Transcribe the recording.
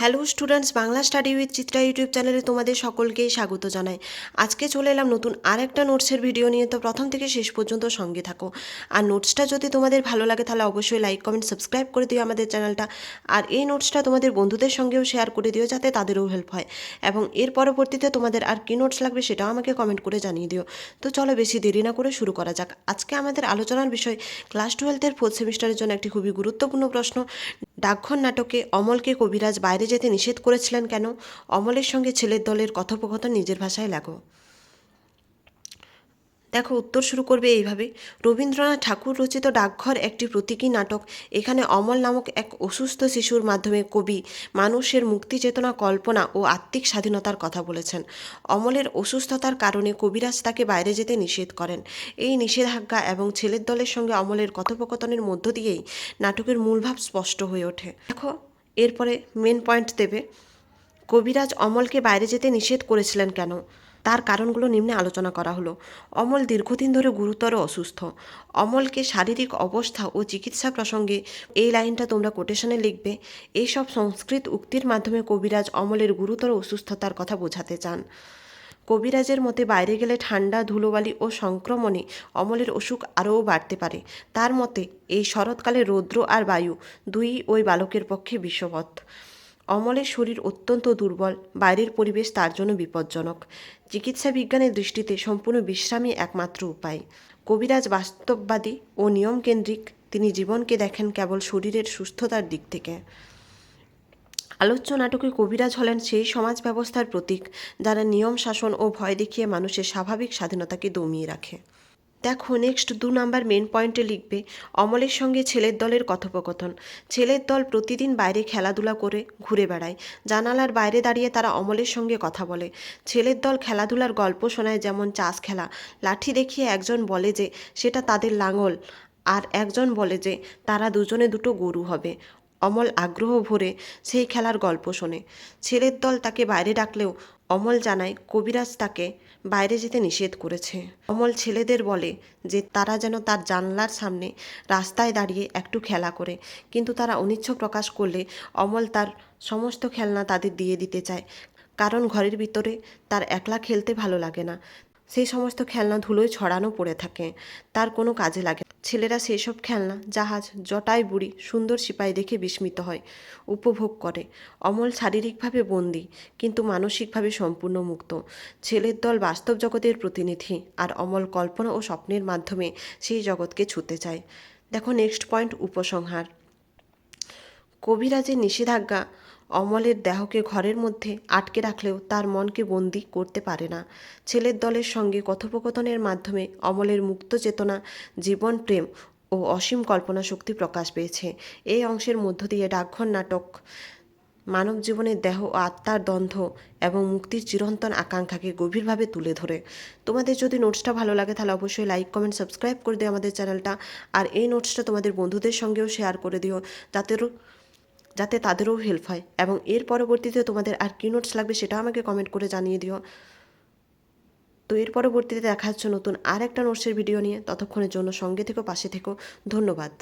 Hello students Bangla study with Chitra YouTube চ্যানেলে তোমাদের সকলকেই স্বাগত জানাই। আজকে চলে এলাম নতুন আর একটা নোটসের ভিডিও নিয়ে, তো প্রথম থেকে শেষ পর্যন্ত সঙ্গে থাকো। আর নোটসটা যদি তোমাদের ভালো লাগে, তাহলে অবশ্যই লাইক কমেন্ট সাবস্ক্রাইব করে দিও আমাদের চ্যানেলটা আর এই নোটসটা তোমাদের বন্ধুদের সঙ্গেও শেয়ার করে দিও, যাতে তাদেরও হেল্প হয়। এবং এর পরবর্তীতে তোমাদের আর কী নোটস লাগবে, সেটাও আমাকে কমেন্ট করে জানিয়ে দিও। তো চলো বেশি দেরি না করে শুরু করা যাক। আজকে আমাদের আলোচনার বিষয় ক্লাস টুয়েলভের ফোর্থ সেমিস্টারের জন্য একটি খুবই গুরুত্বপূর্ণ প্রশ্ন। ডাকঘর নাটকে অমলকে কবিরাজ বাইরে যেতে নিষেধ করেছিলেন কেন? অমলের সঙ্গে ছেলের দলের কথোপকথন নিজের ভাষায় লাগো দেখো উত্তর শুরু করবে এইভাবে। রবীন্দ্রনাথ ঠাকুর রচিত ডাকঘর একটি প্রতীকী নাটক। এখানে অমল নামক এক অসুস্থ শিশুর মাধ্যমে কবি মানুষের মুক্তি চেতনা, কল্পনা ও আত্মিক স্বাধীনতার কথা বলেছেন। অমলের অসুস্থতার কারণে কবিরাজ তাকে বাইরে যেতে নিষেধ করেন। এই নিষেধাজ্ঞা এবং ছেলের দলের সঙ্গে অমলের কথোপকথনের মধ্য দিয়েই নাটকের মূলভাব স্পষ্ট হয়ে ওঠে। দেখো, এরপরে মেন পয়েন্ট দেবে। কবিরাজ অমলকে বাইরে যেতে নিষেধ করেছিলেন কেন? তার কারণগুলো নিম্নে আলোচনা করা হলো। অমল দীর্ঘদিন ধরে গুরুতর অসুস্থ। অমলকে শারীরিক অবস্থা ও চিকিৎসা প্রসঙ্গে এই লাইনটা তোমরা কোটেশনে লিখবে। এইসব সংস্কৃত উক্তির মাধ্যমে কবিরাজ অমলের গুরুতর অসুস্থতার কথা বোঝাতে চান। কবিরাজের মতে বাইরে গেলে ঠান্ডা, ধুলোবালি ও সংক্রমণে অমলের অসুখ আরও বাড়তে পারে। তার মতে, এই শরৎকালে রৌদ্র আর বায়ু দুই ওই বালকের পক্ষে বিষবৎ অমলের শরীর অত্যন্ত দুর্বল, বাইরের পরিবেশ তার জন্য বিপজ্জনক। চিকিৎসা বিজ্ঞানের দৃষ্টিতে সম্পূর্ণ বিশ্রামই একমাত্র উপায়। কবিরাজ বাস্তববাদী ও নিয়মকেন্দ্রিক, তিনি জীবনকে দেখেন কেবল শরীরের সুস্থতার দিক থেকে। আলোচ্য নাটকে কবিরাজ হলেন সেই সমাজ ব্যবস্থার প্রতীক, যারা নিয়ম, শাসন ও ভয় দেখিয়ে মানুষের স্বাভাবিক স্বাধীনতাকে দমিয়ে রাখে। দেখো নেক্সট দু নাম্বার মেন পয়েন্টে লিখবে, অমলের সঙ্গে ছেলের দলের কথোপকথন। ছেলের দল প্রতিদিন বাইরে খেলাধুলা করে ঘুরে বেড়ায়। জানালার বাইরে দাঁড়িয়ে তারা অমলের সঙ্গে কথা বলে। ছেলের দল খেলাধুলার গল্প শোনায়, যেমন চাষ খেলা। লাঠি দেখিয়ে একজন বলে যে, সেটা তাদের লাঙল। আর একজন বলে যে, তারা দুজনে দুটো গরু হবে। অমল আগ্রহ ভরে সেই খেলার গল্প শোনে। ছেলের দল তাকে বাইরে ডাকলেও অমল জানায়, কবিরাজ তাকে বাইরে যেতে নিষেধ করেছে। অমল ছেলেদের বলে যে, তারা যেন তার জানলার সামনে রাস্তায় দাঁড়িয়ে একটু খেলা করে। কিন্তু তারা অনিচ্ছ প্রকাশ করলে অমল তার সমস্ত খেলনা তাদের দিয়ে দিতে চায়। কারণ ঘরের ভিতরে তার একলা খেলতে ভালো লাগে না। সেই সমস্ত খেলনা ধুলোয় ছড়ানো পড়ে থাকে। তার কোনো কাজে লাগে। ছেলেরা সেই সব খেলনা, জাহাজ জটাই বুড়ি, সুন্দর সিপাই দেখে বিস্মিত হয়, উপভোগ করে। অমল শারীরিকভাবে বন্দী, কিন্তু মানসিকভাবে সম্পূর্ণ মুক্ত। ছেলের দল বাস্তব জগতের প্রতিনিধি, আর অমল কল্পনা ও স্বপ্নের মাধ্যমে সেই জগৎকে ছুতে চায়। দেখো নেক্সট পয়েন্ট উপসংহার। কবিরাজের নিষেধাজ্ঞা অমলের দেহকে ঘরের মধ্যে আটকে রাখলেও তার মনকে বন্দি করতে পারে না। ছেলের দলের সঙ্গে কথোপকথনের মাধ্যমে অমলের মুক্ত চেতনা, জীবন প্রেম ও অসীম কল্পনা শক্তি প্রকাশ পেয়েছে। এই অংশের মধ্য দিয়ে ডাকঘর নাটক, মানব জীবনের দেহ ও আত্মার দ্বন্দ্ব এবং মুক্তির চিরন্তন আকাঙ্ক্ষাকে গভীরভাবে তুলে ধরে। তোমাদের যদি নোটসটা ভালো লাগে তাহলে অবশ্যই লাইক কমেন্ট সাবস্ক্রাইব করে দিও আমাদের চ্যানেলটা আর এই নোটসটা তোমাদের বন্ধুদের সঙ্গেও শেয়ার করে দিও। যাতেও যাতে তাদেরও হেল্প হয়। এবং এর পরবর্তীতে তোমাদের আর কী নোটস লাগবে সেটা আমাকে কমেন্ট করে জানিয়ে দিও। তো এর পরবর্তীতে দেখা হচ্ছে নতুন আর একটা নোটসের ভিডিও নিয়ে। ততক্ষণের জন্য সঙ্গে থেকো, পাশে থেকো। ধন্যবাদ।